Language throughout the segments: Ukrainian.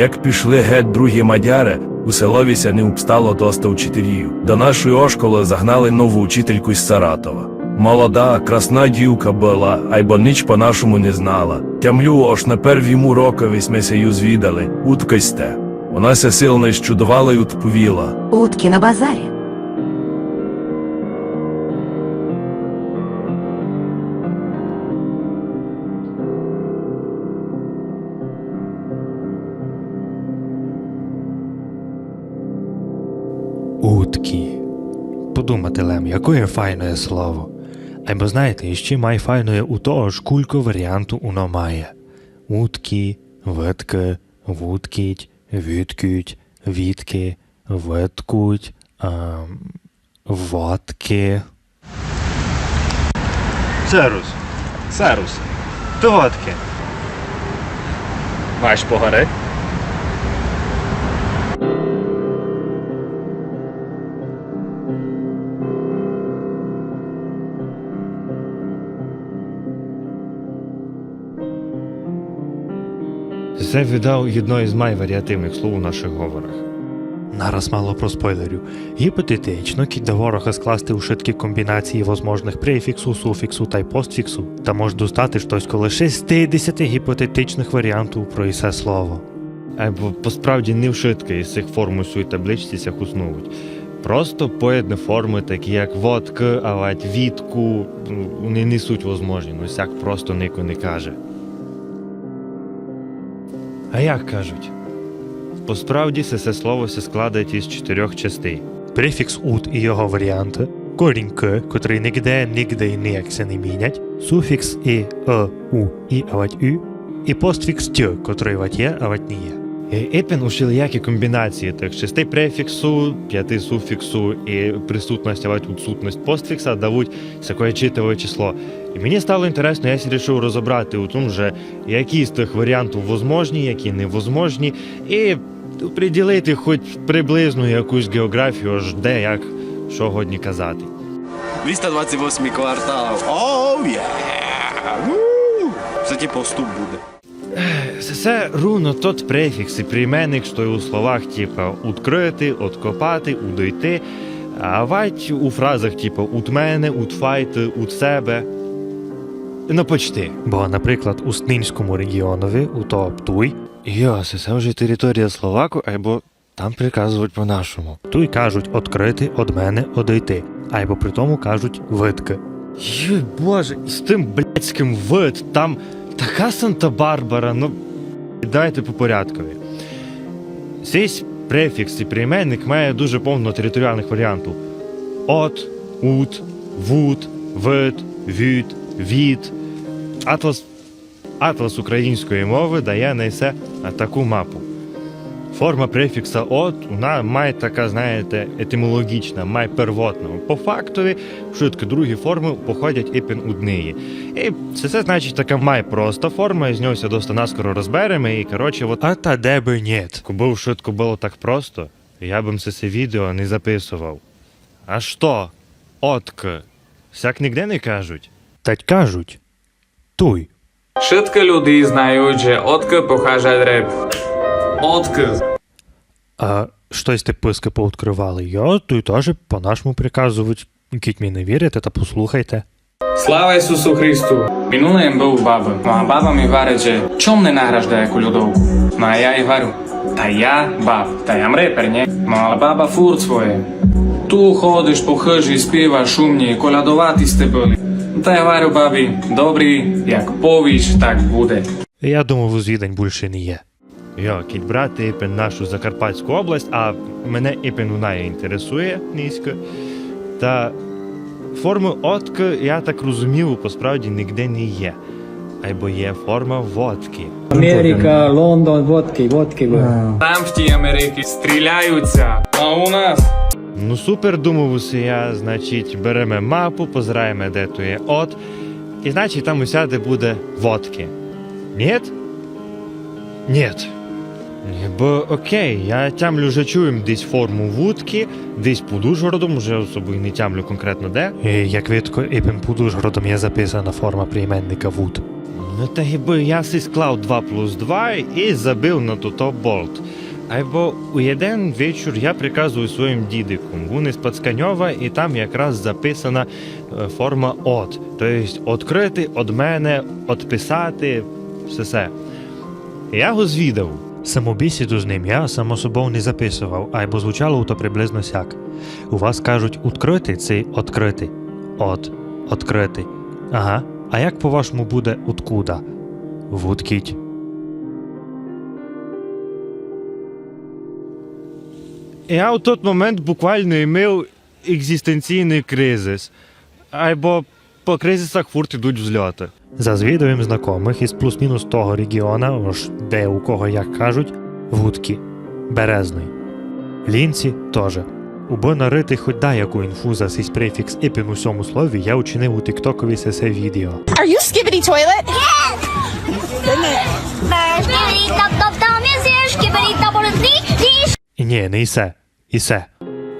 Як пішли геть другі мадяри, у селовіся не обстало доста учителів. До нашої ошколи загнали нову учительку із Саратова. Молода, красна дівка була, айбо ніч по-нашому не знала. Тямлю, аж на первім рокові ми сею звідали, уткайсте. Вона ся сильно щудувала й відповіла. Утки на базарі. Подумати, Лем, якое файне слово. Або знаєте, іще май файної у того ж кулько варіанту уно має. Утки, витки, вуткіть, відкють, відки, виткуть, ем, водки. Серус. Серус. Доводки. Маєш погори? Це віддав одно із найваріативних слов у наших говорах. Нараз мало про спойлерю. Гіпотетично, кіть до ворога скласти у швидкі комбінації возможних префіксу, суфіксу та й постфіксу, та може достати щось коло 60 гіпотетичних варіантів про ісе слово. Або посправді не вшитки із цих форм у цій табличці сях уснують. Просто поєдні форми, такі як водка, авать відку, ну, вони несуть возможні, ну сяк просто нико не каже. А як кажуть? Посправді це слово се складається із чотирьох частей. Префікс ут і його варіанти, корінь к, котрий нігде, нігде і ніяк се не мінять, суфікс і, е, у і авать і постфікс тю, котрий вать є, авать не є. Епін у шілиякі комбінації тих шести префіксу, п'яти суфіксу і присутність авать відсутність постфікса давуть всякое читове число. І мені стало інтересно, я вирішив розібрати у тому, же, які з тих варіантів возможні, які невозможні, і приділити хоч приблизно якусь географію, аж де, як, що годні казати. 228 квартал. Оу, є! Це типу вступ буде. Це, руно тот префікс і прийменник, що й у словах, типа «открити», «откопати», «удойти», а вать у фразах, типа «ут мене», «ут файти», «ут себе». Ну, почти. Бо, наприклад, у Снинському регіонові, у то Туй, йо, це, вже територія Словаку, або там приказують по-нашому. Туй кажуть «открити», «од мене», «одойти», або при тому кажуть «витки». Йой, боже, і з тим блядським вид, там така Санта-Барбара, ну дайте по порядкові. Цей префікс і прийменник має дуже повно територіальних варіантів: от, ут, вут, вит, від, від. Атлас, атлас української мови дає на все таку мапу. Форма префікса от вона має така, знаєте, етимологічна, має первотна. По фактові, швидко другі форми походять епін однієї. І це, це значить така має проста форма, і з нього все досить наскоро розберемо. І коротше, от а та де би нет. Якби швидко було так просто, я б це, це відео не записував. А що? Отк. Всяк ніде не кажуть. Та кажуть. Туй. Všetky ľudí znajú, že odkiaľ pochádza drep. Odkiaľ. А щось ти писки пооткривали. Я тут теж по-нашому приказують. Кіть мені не вірите, та послухайте. Christu. Minulé bol baba. No a baba mi vare, že čo mne nahražda ako ľudovku? No a ja jej varu. Ta ja, bab, ta ja reper, nie? No ale baba furt svoje. Tu chodиш po хижі, співаš шумні, колядувати ste boli. Та я варю бабі, добрий, як повіч, так буде. Я думав, у звідань більше не є. Йо, кіть брати Іпен нашу Закарпатську область, а мене Іпен вона інтересує низько. Та форми отк, я так розумів, посправді ніде не є. Або є форма водки. Америка, Лондон, водки, водки. Там в тій Америці стріляються, а у нас Ну супер, думав усе я, значить, беремо мапу, позираємо, де то є от, і значить там уся, де буде водки. Нєт. Ні, Бо окей, я тямлю вже чуєм десь форму вудки, десь під Ужгородом, вже особо не тямлю конкретно де. І, як видко, і під Ужгородом є записана форма прийменника вуд. Ну та якби я си склав 2 плюс 2 і забив на туто болт. Або у один вечір я приказую своїм дідиком. Вони з Пацканьова, і там якраз записана е, форма от. Тобто відкрити від мене, відписати, все все. Я його звідав. Саму бесіду з ним я само собою не записував, або звучало то приблизно сяк. У вас кажуть «открити» – це «открити». От, «открити». Ага. А як по-вашому буде «откуда»? Вудкіть. Я у той момент буквально мав екзистенційний кризис. Або по кризисах фурт ідуть взльоти. За звідовим знайомих із плюс-мінус того регіона, ож де у кого як кажуть, вудки, березний. Лінці теж. Уби нарити хоч да яку інфу за сись префікс епін у сьому слові, я учинив у тіктокові сесе відео. Are you skibbity toilet? І ні, не ісе, ісе.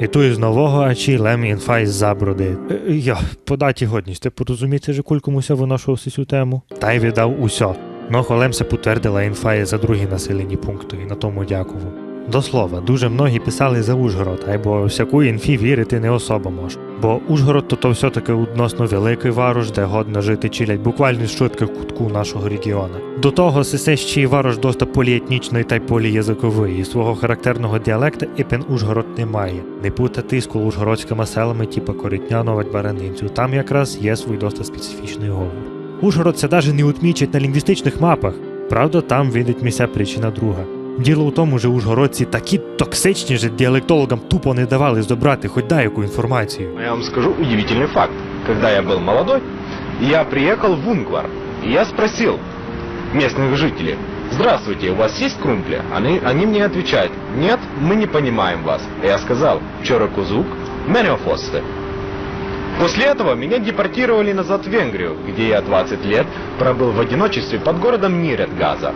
І ту із нового ачі лем інфа із забруди. Е, Я, податі годність, ти порозуміти же кулькомуся виношувався цю тему. Та й віддав усьо. Но холем потвердила підтвердила інфа за другі населені пункти, і на тому дякував. До слова, дуже многі писали за Ужгород, або всяку інфі вірити не особо мож. Бо Ужгород то, то все-таки відносно великий варуш, де годно жити чилять буквально з швидких кутку нашого регіона. До того сесе ще й варуш доста поліетнічний та й поліязиковий, і свого характерного діалекта Іпен Ужгород не має. Не путати з ужгородськими селами, типу Корітнянова, Баранинцю. Там якраз є свій доста специфічний говор. Ужгород це навіть не утмічить на лінгвістичних мапах. Правда, там видить місця причина друга. Діло в тому, що ужгородці такі токсичні, що діалектологам тупо не давали здобрати хоч деяку інформацію. Но я вам скажу удивительный факт. Когда я был молодой, я приехал в Унгвар, и я спросил местных жителей, «Здравствуйте, у вас есть крумпли?» Они, они мне отвечают, «Нет, мы не понимаем вас». Я сказал, «Чорокузук, Менеофосте». После этого меня депортировали назад в Венгрию, где я 20 лет пробыл в одиночестве под городом Ниретгаза.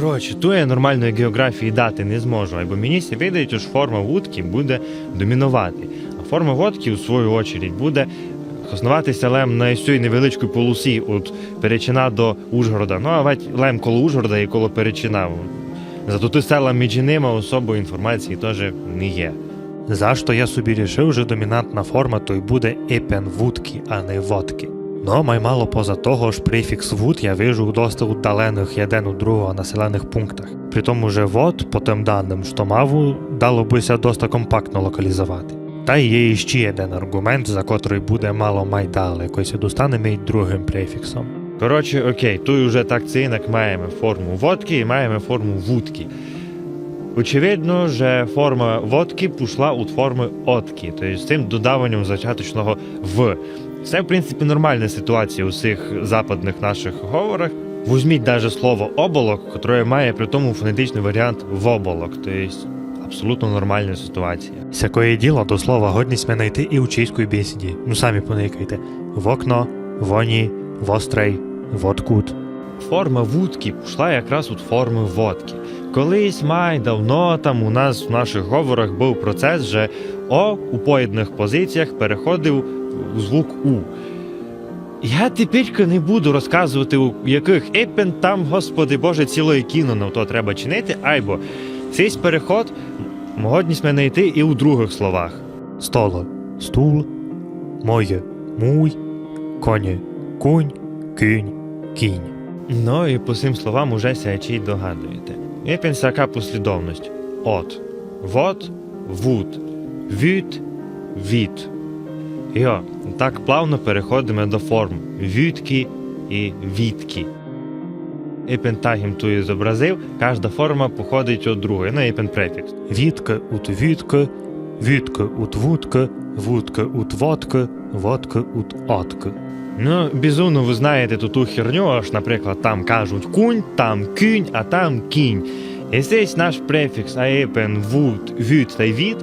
Коротше, ту я нормальної географії дати не зможу, або мені видають, що форма вудки буде домінувати. А форма водки, у свою очередь, буде основатися лем на цій невеличкій полосі від Перечина до Ужгорода. Ну, а ведь лем коло Ужгорода і коло Перечина. Зато ти села між ними особої інформації теж не є. За що я собі рішив, що домінантна форма то й буде епен вудки, а не водки. Но маймало поза того ж префікс вуд я вижу доста віддалених один у другого населених пунктах. При тому же вод, по тим даним, що маву, дало бися доста компактно локалізувати. Та є іще один аргумент, за котрий буде мало майдале, якось достанемо й другим префіксом. Коротше, окей, тут вже так це маємо форму водки і маємо форму вудки. Очевидно, що форма водки пішла у форми отки, тобто з цим додаванням зачаточного в. Це, в принципі, нормальна ситуація у всіх западних наших говорах. Візьміть навіть слово оболок, яке має при тому фонетичний варіант воболок, тобто абсолютно нормальна ситуація. Сякое діло до слова годність ми знайти і у чийській бесіді. Ну самі поникайте. В окно, воні, вострей, водкут. Форма вудки пішла якраз від форми водки. Колись май давно там у нас в наших говорах був процес, що О у поєднаних позиціях переходив звук У. Я тепер не буду розказувати, у яких епен там, господи Боже, цілої кіно на то треба чинити, айбо цей переход могодність мене йти і у других словах. Столо, стул, моє, муй, коні, кунь, кінь, кінь. Ну і по цим словам уже сячі догадуєте. Епен сяка послідовність. От, вот, вуд, віт, від. Йо, так плавно переходимо до форм вютки і вітки. Епен тагім ту і зобразив, кожна форма походить від другої, ну епен префікс. Вітка ут вітка, вітка ут вудка, вудка ут водка, водка ут отка. Ну, безумно, ви знаєте ту ту херню, аж, наприклад, там кажуть кунь, там кінь, а там кінь. І здесь наш префікс аепен, вуд, вют та від.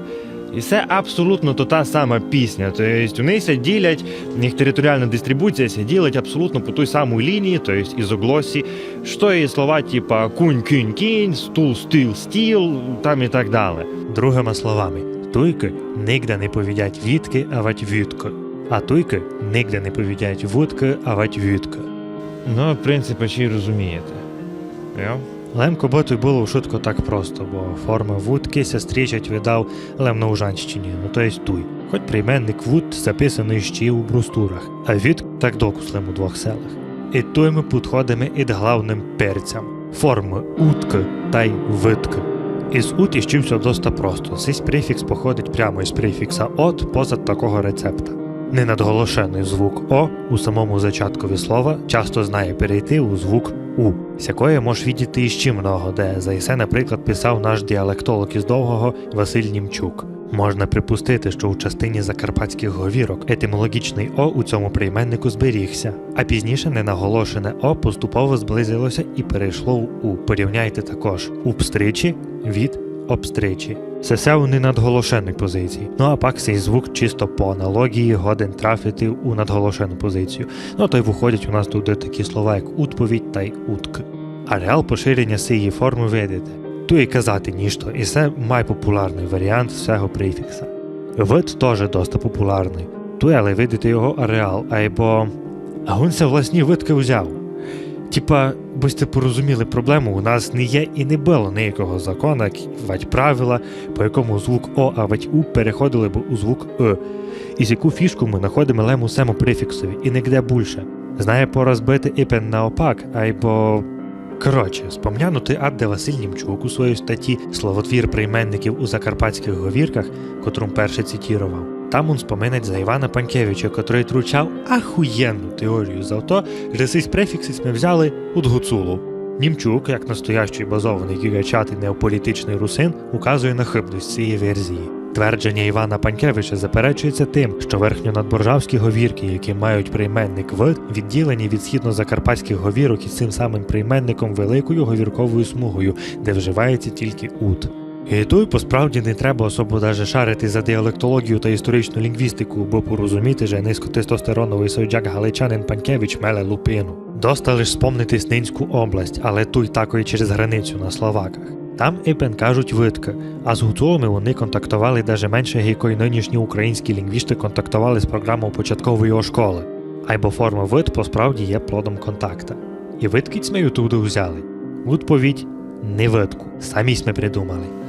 І це абсолютно то та сама пісня. Тобто вони ся ділять, їх територіальна дистрибуція ся ділить абсолютно по той самій лінії, тобто ізоглосі, що і слова типа кунь, кінь, кінь, стул, стіл, стіл, там і так далі. Другими словами, туйки нігде не повідять вітки, а вать вітко. а туйки нігде не повідять вудки, а вать вютка. Ну, принцип очі розумієте. Я? Лемко боту було шутко так просто, бо форма вудки сестрічать видав лем на Ужанщині, ну то есть туй. Хоч прийменник вуд записаний ще у брустурах, а від так докуслим у двох селах. І той ми підходимо і главним перцям. Форми утки та й витки. Із ут іще все доста просто. Цей префікс походить прямо із префікса от поза такого рецепта. Ненадголошений звук О у самому зачаткові слова часто знає перейти у звук У, з якої мож відійти іще много, де за ісе, наприклад, писав наш діалектолог із довгого Василь Німчук. Можна припустити, що у частині закарпатських говірок етимологічний О у цьому прийменнику зберігся, а пізніше ненаголошене О поступово зблизилося і перейшло в У. Порівняйте також упстричі від обстричі. Це все у ненадголошеній позиції. Ну а пак цей звук чисто по аналогії годен трафити у надголошену позицію. Ну то й виходять у нас туди такі слова, як утповідь та й утк. Ареал поширення цієї форми видите. Ту і казати ніщо, і це майпопулярний варіант всього префікса. Вид теж досить популярний. Ту, але видите його ареал, або. Це власні видки взяв. Типа, бо сте порозуміли проблему, у нас не є і не було ніякого закону, вать правила, по якому звук О, а вать У переходили б у звук Е. І з яку фішку ми знаходимо лему сему префіксові, і нігде більше. Знає пора збити іпен наопак, айбо. Коротше, спом'янутий Адде Василь Німчук у своїй статті Словотвір прийменників у закарпатських говірках, котрум перше цитірував. Там он споминать за Івана Панкевича, котрий тручав ахуєнну теорію за то, що цей префікс ми взяли у Гуцулу. Німчук, як настоящий базований гігачатий неополітичний русин, указує на хибність цієї версії. Твердження Івана Панкевича заперечується тим, що верхньонадборжавські говірки, які мають прийменник в, відділені від східнозакарпатських говірок із цим самим прийменником великою говірковою смугою, де вживається тільки ут. І тут посправді не треба особо даже шарити за діалектологію та історичну лінгвістику, бо порозуміти, що низькотестостероновий сойджак галичанин Панкевич меле лупину. Доста лиш спомнити Снинську область, але ту й такої через границю на Словаках. Там іпен кажуть витка, а з гуцулами вони контактували даже менше, якої нинішні українські лінгвісти контактували з програмою початкової школи. Айбо форма вид посправді є плодом контакта. І виткіць ми туди взяли. Відповідь не витку, самі сме придумали.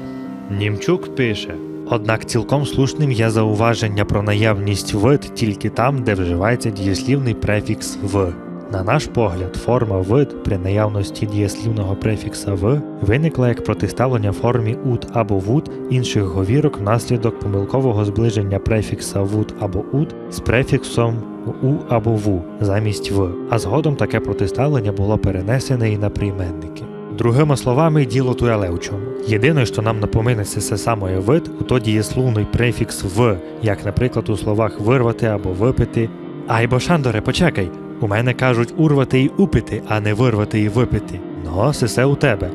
Німчук пише. Однак цілком слушним є зауваження про наявність вид тільки там, де вживається дієслівний префікс в. На наш погляд, форма вид при наявності дієслівного префікса в виникла як протиставлення формі ут або вуд інших говірок внаслідок помилкового зближення префікса вуд або ут з префіксом у або ву замість в, а згодом таке протиставлення було перенесене і на прийменники. Другими словами, діло туеле у чому. Єдине, що нам напоминеться це саме вид, у то дієсловний префікс в, як, наприклад, у словах вирвати або випити. Айбо Шандоре, почекай, у мене кажуть урвати і упити, а не вирвати і випити. Ну, сесе у тебе.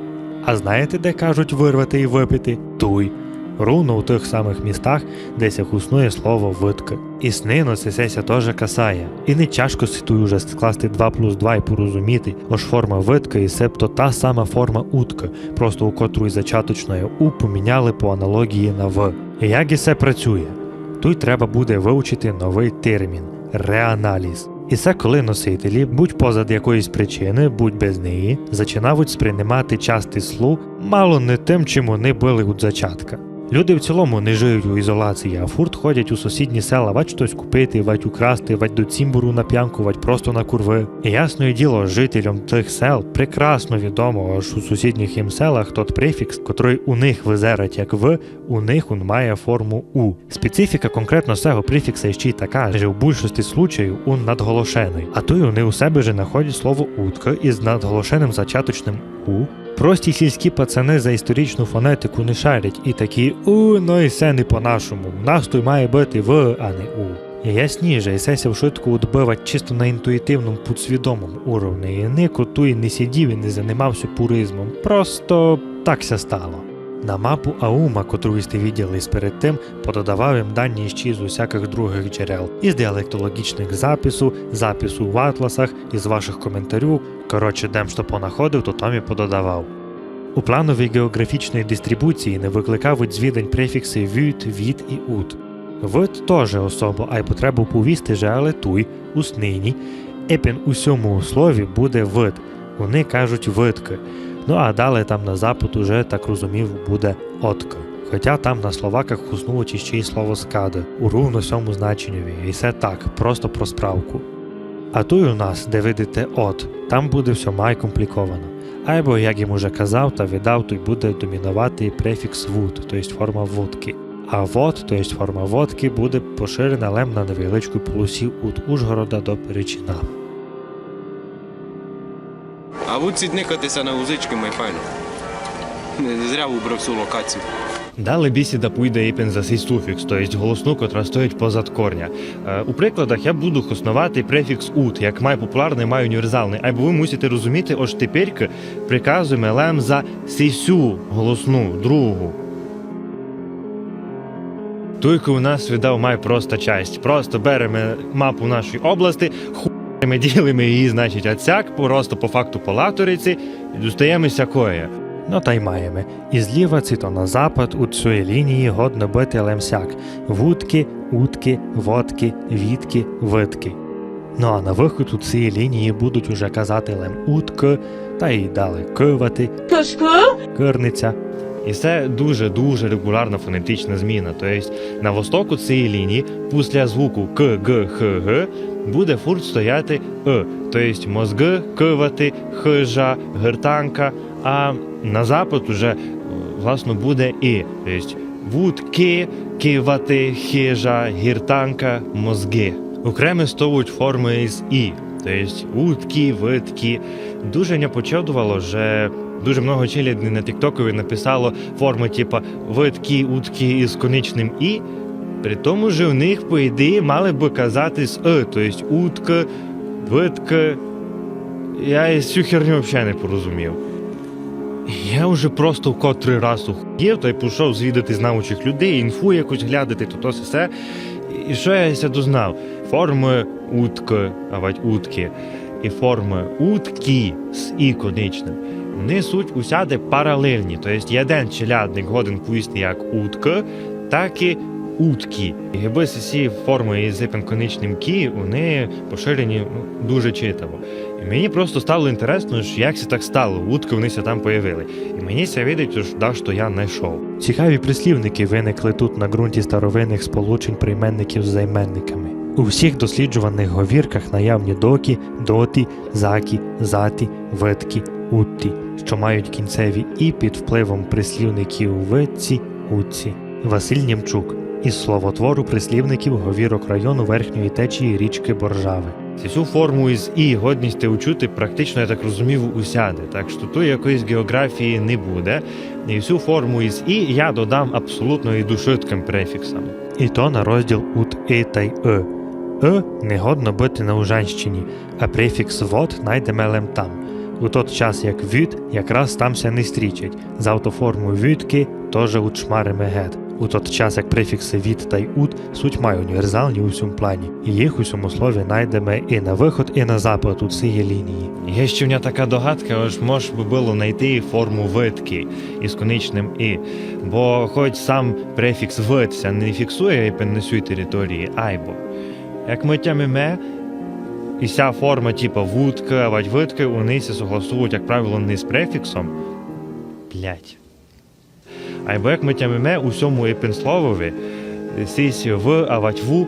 А знаєте, де кажуть вирвати і випити? Туй. Руно у тих самих містах, десь як існує слово витки. І снину це теж касає. І не тяжко ситуй уже скласти 2 плюс 2 і порозуміти, ож форма витки і себто та сама форма утки, просто у котру із зачаточної у поміняли по аналогії на в. І як і це працює? Тут треба буде вивчити новий термін реаналіз. І це коли носителі, будь позад якоїсь причини, будь без неї, зачинають сприймати часті слу мало не тим, чим вони були від зачатка. Люди в цілому не живуть у ізоляції, а фурт ходять у сусідні села, вать щось купити, вать украсти, вать до цімбуру на п'янку, вать просто на курви. І ясне діло, жителям тих сел прекрасно відомо, аж у сусідніх їм селах тот префікс, котрий у них визерать як в, у них он має форму у. Специфіка конкретно цього префікса ще й така, що в більшості случаїв он надголошений, а то й вони у себе же знаходять слово утка із надголошеним зачаточним у. Прості сільські пацани за історичну фонетику не шарять і такі у, ну і все не по-нашому. В має бути в, а не у. Ясніше, сеся в швидку відбивать чисто на інтуїтивному підсвідомому уровні. І нико ту не сидів і не займався пуризмом. Просто такся стало. На мапу Аума, котру ви сте перед тим, пододавав їм дані ще з усяких других джерел, із діалектологічних запису, запису в атласах, із ваших коментарів. Коротше, дем що понаходив, то там і пододавав. У плановій географічної дистрибуції не викликають звідань префікси «вют», «від» і «ут». Вид теж особо, а й потребу повісти же, туй, уснині. Епін у сьому слові буде вид. Вони кажуть видки. Ну а далі там на запит уже, так розумів, буде отка. Хоча там на словаках уснуть іще й слово скади у ровно сьому значенню, і все так, просто про справку. А тут у нас, де видите от, там буде все май компліковано. Або, як їм уже казав та віддав, тут буде домінувати префікс вуд, тобто форма водки. А вод, тобто форма водки, буде поширена лем на невеличку полосі від Ужгорода до Перечина. А будь дникатися на музички, май файно. Не зря вибрав цю локацію. Далі бісіда пуйде іпен за сей суфікс, тобто голосну, котра стоїть позад корня. Е, у прикладах я буду основати префікс ут, як май популярний, май універсальний. Або ви мусите розуміти, ось тепер приказуємо лем за сісю голосну, другу. Тільки у нас віддав май проста часть. Просто беремо мапу нашої області, хуємо ділимо її, значить, отсяк, просто по факту по латориці, і достаємо сякої. Ну та й маємо. І зліва ці то на запад у цієї лінії годно бити лемсяк. Вудки, утки, водки, вітки, витки. Ну а на виход у цієї лінії будуть уже казати лем утки, та й далі кивати, кирниця. І це дуже-дуже регулярна фонетична зміна. Тобто на востоку цієї лінії після звуку К, Г, Х, Г буде фурт стояти Е. Тобто мозги, кивати, хижа, гертанка, а на запад уже е, власно буде І. Тобто вудки, кивати, хижа, гіртанка, мозги. Окремо стовуть форми із І. Тобто утки, витки. Дуже не почудувало, що Дуже много челядні на Тіктокові написало форми, типа витки, утки із конечним і. При тому же у них, по ідеї, мали би казати з е, тобто утка, витка. Я цю херню взагалі не порозумів. Я вже просто в котрий раз ухуєв, та й пішов звідати знавучих людей, інфу якусь глядати, то то все. І що я ся дознав? Форми утки, авать вать утки, і форми утки з і конечним вони суть усяде паралельні. Тобто один челядник годен поїсти як утка, так і утки. І Якби ці форми із конечним кі, вони поширені ну, дуже читаво. І мені просто стало інтересно, як це так стало, утки вонися там появили. І мені ся видить, що, да, що я знайшов. Цікаві прислівники виникли тут на ґрунті старовинних сполучень прийменників з займенниками. У всіх досліджуваних говірках наявні докі, доті, закі, заті, витки, утті, що мають кінцеві і під впливом прислівників витці, утці. Василь Німчук із словотвору прислівників говірок району верхньої течії річки Боржави. Цю форму із і годність учути практично, я так розумів, усяде. Так що тут якоїсь географії не буде. І всю форму із і я додам абсолютно і душитким префіксом. І то на розділ ут і та й е. Е не годно бити на Ужанщині, а префікс вод найдемо лем там. У тот час як вют якраз тамся не стрічать. З автоформою вютки теж учмаримо гет. У тот час як префікси від та й ут суть має універсальні у всьому плані, і їх у цьому слові найдемо і на виход, і на запад у цієї лінії. Є ще в мене така догадка, ось мож би було знайти форму витки із конечним і. Бо хоч сам префікс вится не фіксує і цій території айбо. Як ми тямиме, і ця форма, типа вудка, авать витки, вони се согласують, як правило, не з префіксом. Блять. Ми тямиме у цьому епенсловові, сись в, авать ву,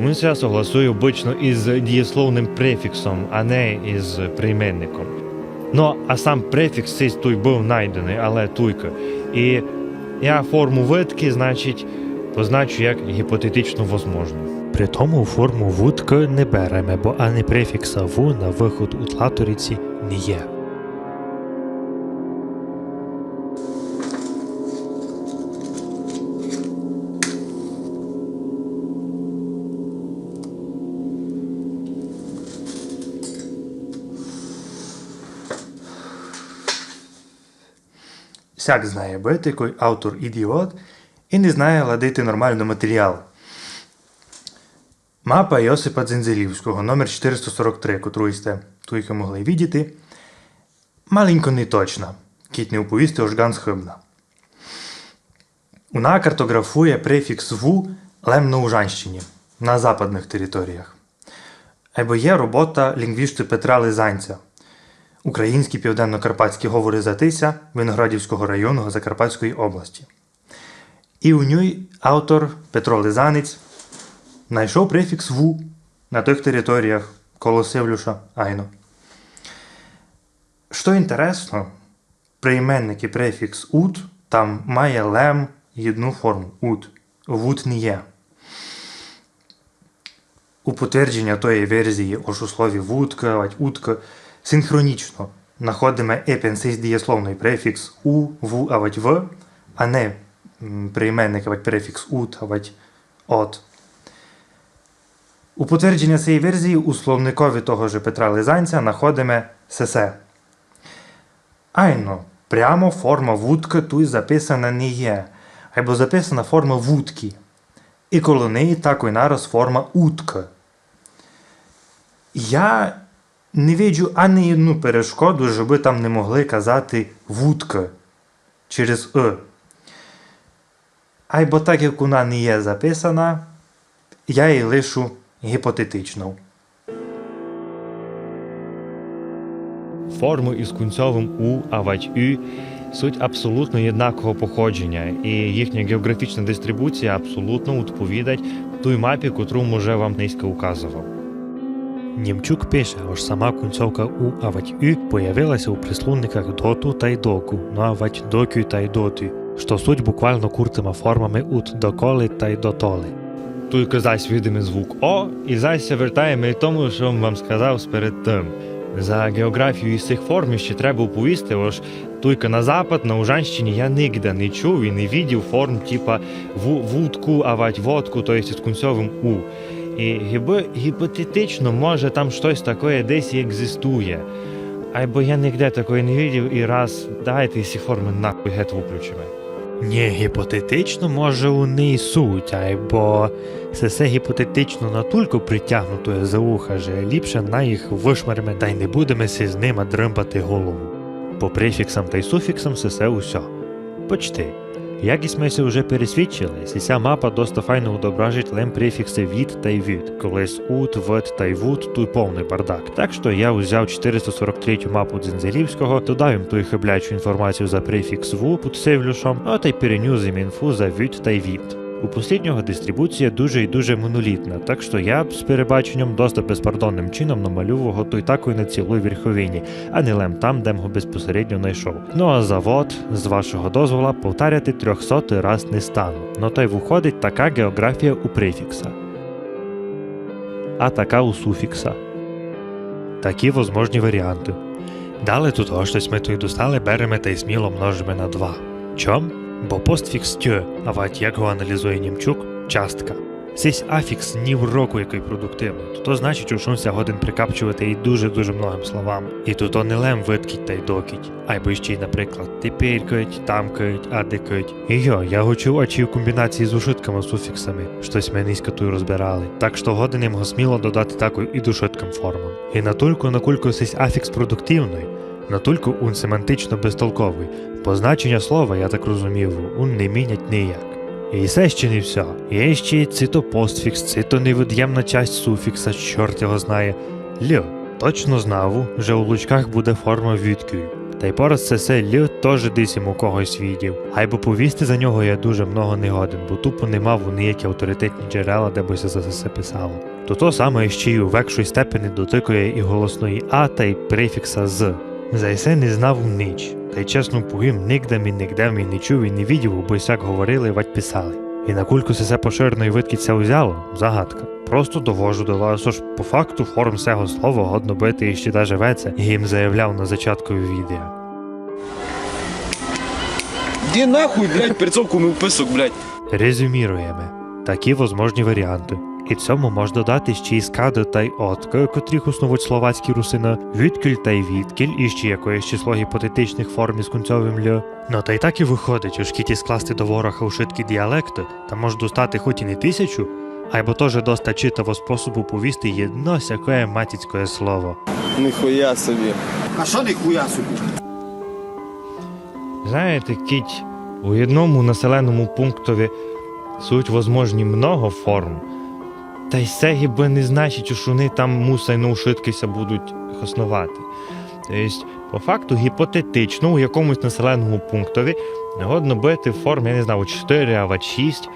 він се согласує обично із дієсловним префіксом, а не із прийменником. Ну, а сам префікс цей той був знайдений, але туйка. І я форму витки, значить, позначу як гіпотетично возможну. При тому форму вудки не беремо, бо ані префікса ву на виход у тлаториці не є. Всяк знає бити, автор ідіот і не знає ладити нормально матеріал. Мапа Йосипа Дзензелівського, номер 443, котру сте туйки могли видіти. Маленько не точна, кіт не уповісти ожган схибна. Вона картографує префікс ву лем на Ужанщині, на западних територіях. Або є робота лінгвісти Петра Лизанця. Українські південно-карпатські говори Затися Виноградівського району Закарпатської області. І у ній автор Петро Лизанець знайшов префікс ву на тих територіях коло Сивлюша Айно. Що інтересно, прийменник і префікс ут там має лем і одну форму ут. Вут не є. У підтвердження тої версії ось у слові вудка, вать утка синхронічно знаходимо епенсис дієсловний префікс у, ву, а вать в, а не прийменник, а вать префікс ут, а вать от. У підтвердження цієї версії у словникові того ж Петра Лизанця знаходимо сесе. Айно, прямо форма вудка тут записана не є, або записана форма вудки. І коло неї також нараз форма утка. Я не виджу ані одну перешкоду, щоб там не могли казати вудка через Е. Айбо так як вона не є записана, я її лишу гіпотетично. Форми із кінцьовим у, авать ю суть абсолютно єднакового походження, і їхня географічна дистрибуція абсолютно відповідать той мапі, котру може вам низько указував. Німчук пише, аж сама кінцовка у авать ю появилася у присловниках доту та й доку, ну авать докю та й дотю, що суть буквально куртима формами ут доколи та й дотоли. Тільки зась видиме звук О, і зась вертаємо і тому, що вам сказав сперед тим. За географію із цих форм ще треба оповісти, ось тільки на запад, на Ужанщині я нігде не чув і не видів форм типа вудку, авать водку, то есть з кінцевим у. І гіпотетично, може там щось таке десь екзистує. Або я нігде такої не видів і раз давайте ці форми нахуй гет виключимо. Ні, гіпотетично може у неї суть, айбо се се гіпотетично натулько притягнутує за уха, же ліпше на їх вишмарме, та й не будемо си з ними дримбати голову. По префіксам та й суфіксам се се усьо. Почти. Як і ми вже пересвідчили, ця мапа досить файно лем префікси від та й від. Колись ут, вет та й вуд, тут повний бардак. Так що я узяв 443 мапу Дзензелівського, додав їм ту хиблячу інформацію за префікс ву під а та й перенюз їм інфу за від та й від. У посліднього дистрибуція дуже і дуже монолітна, так що я б з перебаченням доста безпардонним чином намалював той такої на цілої верховині, а не лем там, де го безпосередньо знайшов. Ну а завод, з вашого дозвола, повторяти трьохсотий раз не стану. Ну та й виходить така географія у префікса. А така у суфікса. Такі возможні варіанти. Далі тут ось щось ми тут достали, беремо та й сміло множимо на 2. Чом? Бо постфікс тьо, а як його аналізує Німчук, частка. Сись афікс ні в року який продуктивний, то, то значить, що шунся годин прикапчувати і дуже-дуже многим словам. І тут не лем видкіть та й докіть, айбо ще й, наприклад, тепіркать, тамкать, адикать. І йо, я гочу очі в комбінації з ушитками суфіксами, щось ми низько тут розбирали. Так що годин їм го сміло додати таку і душиткам формам. І на тульку на кульку сись афікс продуктивний, на тульку он семантично безтолковий, Позначення слова, я так розумів, он не мінять ніяк. І це ще не все. Є ще й цито постфікс, цито невід'ємна часть суфікса, чорт його знає. Льо, точно знав, що у лучках буде форма відкою. Та й пораз це все льо теж десь йому когось відів. Айбо повісти за нього я дуже много не годен, бо тупо не мав у ніякі авторитетні джерела, де би се за це писало. То то саме ще й у векшої степені дотикує і голосної А та й префікса з. За це не знав ніч. Та й чесно повім, нігде мі нігде мі не чув і не відів, бо сяк говорили, вать писали. І на кульку се поширеної видкіця взяло загадка. Просто довожу до вас, що ж по факту форм цього слова годно бити і ще та живеться, їм заявляв на зачатку відео. Ді нахуй, блядь, перцовку ми вписок, блядь. Резюміруємо. Такі возможні варіанти. І цьому можна додати ще й скади та й отка, котрих основуть словацькі русина, відкіль та й відкіль, і ще якоїсь число гіпотетичних форм із кінцевим льо. Ну та й так і виходить, у шкіті скласти до вороха ушиткі діалекти, та може достати хоч і не тисячу, або теж доста читаво способу повісти єдно сякое матіцькое слово. Ніхуя собі. Знаєте, кіть у одному населеному пунктові Суть возможні много форм. Та й це гіби не значить, що вони там мусай ну швидкися будуть основати. Тобто, по факту, гіпотетично, у якомусь населеному пунктові годно бити форм, я не знаю, 4 або 6,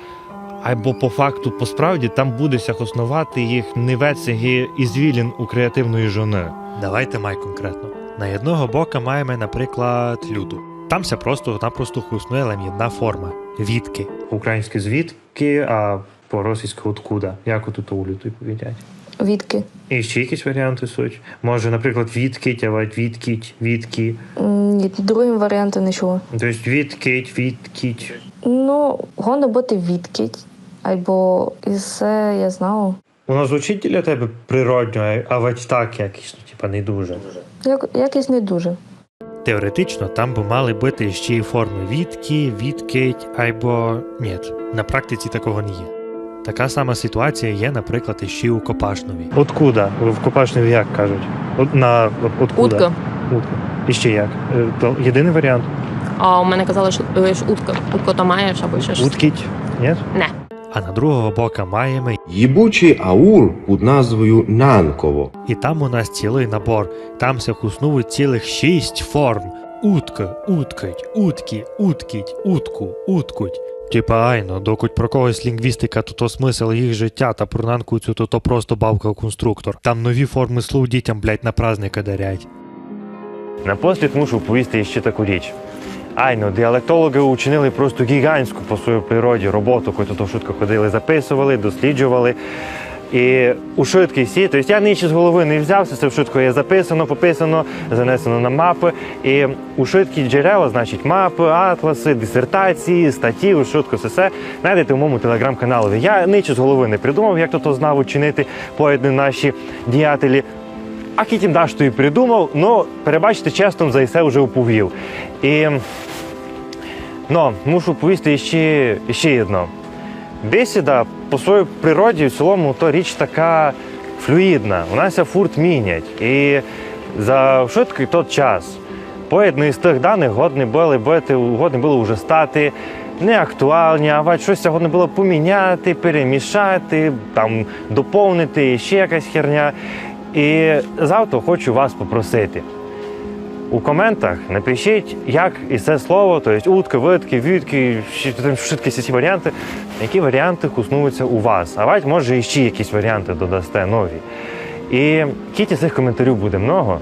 або по факту, по справді, там буде сях основати їх невецеги і звілін у креативної жони. Давайте май конкретно. На одного бока маємо, наприклад, люду. Там ся просто-напросто хуснує лем'єдна форма відки. Українські звідки, а по-російськи откуда. Як отут у люту повідять? Відки. І ще якісь варіанти суть. Може, наприклад, відкить, а відкить, відки. Ні, другим варіантом не чула. Тобто відкить, відкить. Ну, гонно бути відкидь. Або і все я знала. Воно звучить для тебе природньо, а ведь так якось, ну, типа, не дуже. Як, якось не дуже. Теоретично там би мали бути ще й форми відки, відкить або ні. На практиці такого не є. Така сама ситуація є, наприклад, іще й у Копашнові. Откуда? В Копашневі як кажуть? От, на, откуда? Утка. Утка. І ще як? Е, То єдиний варіант? А у мене казали, що лише утка. Утко то маєш або ще щось. Уткіть? Ні? Не. А на другого бока маємо, Їбучий аур під назвою Нанково. і там у нас цілий набор. Там се хуснують цілих шість форм: утка, уткать, утки, уткіть, утку, уткуть. Типа айно, докуть про когось лінгвістика, то то смисл їх життя, та про нанкуцю, то то просто бабка-конструктор. Там нові форми слов дітям, блять, на праздника дарять. Напослід мушу повісти ще таку річ. Айно, діалектологи учинили просто гігантську по своїй природі роботу, яку тут швидко ходили, записували, досліджували. І у швидкісті, тобто я нічі з голови не взявся, це швидко є записано, пописано, занесено на мапи. І у швидкі джерела, значить, мапи, атласи, дисертації, статті, у швидко все все знайдете у моєму телеграм-каналі. Я нічі з голови не придумав, як то то знав учинити поєдні наші діятелі. А Кітім Дашту і придумав, ну, перебачте, чесно, за все вже оповів. І ну, мушу повісти ще, ще одно. Бесіда по своїй природі в цілому то річ така флюїдна. У нас фурт мінять. І за швидкий тот час поєдні з тих даних годні були бути, годні було вже стати неактуальні, а вать щось годне було поміняти, перемішати, там, доповнити ще якась херня. І завтра хочу вас попросити. У коментах напишіть, як і це слово, тобто утки, витки, вітки, ще всі ці варіанти, які варіанти хуснуються у вас. А вать, може, іще якісь варіанти додасте нові. І кіті цих коментарів буде много.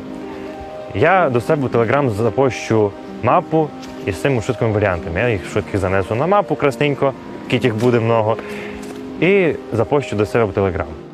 Я до себе в Телеграм запощу мапу із цими швидкими варіантами. Я їх швидко занесу на мапу красненько, кіть їх буде много. І запощу до себе в Телеграм.